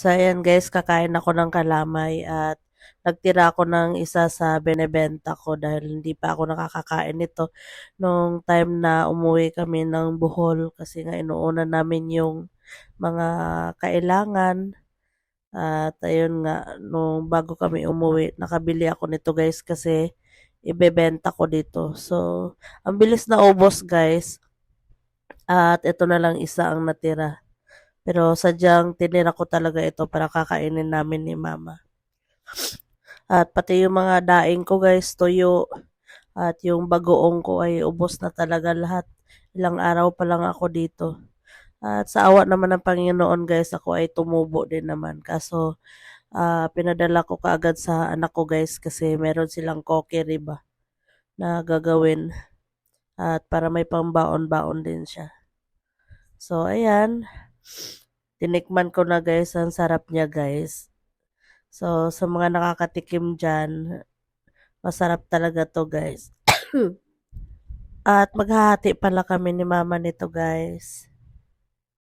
So, ayan guys, kakain ako ng kalamay at nagtira ako ng isa sa benebenta ko dahil hindi pa ako nakakakain nito nung time na umuwi kami ng Bohol kasi nga inuuna namin yung mga kailangan at ayun nga, nung bago kami umuwi, nakabili ako nito guys kasi ibebenta ko dito. So, ang bilis na ubos guys. At ito na lang isa ang natira. Pero sadyang tinira ko talaga ito para kakainin namin ni mama. At pati yung mga daing ko guys, tuyo. At yung bagoong ko ay ubos na talaga lahat. Ilang araw pa lang ako dito. At sa awa naman ng Panginoon guys, ako ay tumubo din naman. Kaso ah, pinadala ko kaagad sa anak ko guys kasi meron silang kokery ba na gagawin. At para may pambaon-baon din siya. So ayan, tinikman ko na guys, ang sarap niya guys. So sa mga nakakatikim dyan, masarap talaga to guys. At maghahati pala kami ni mama nito guys.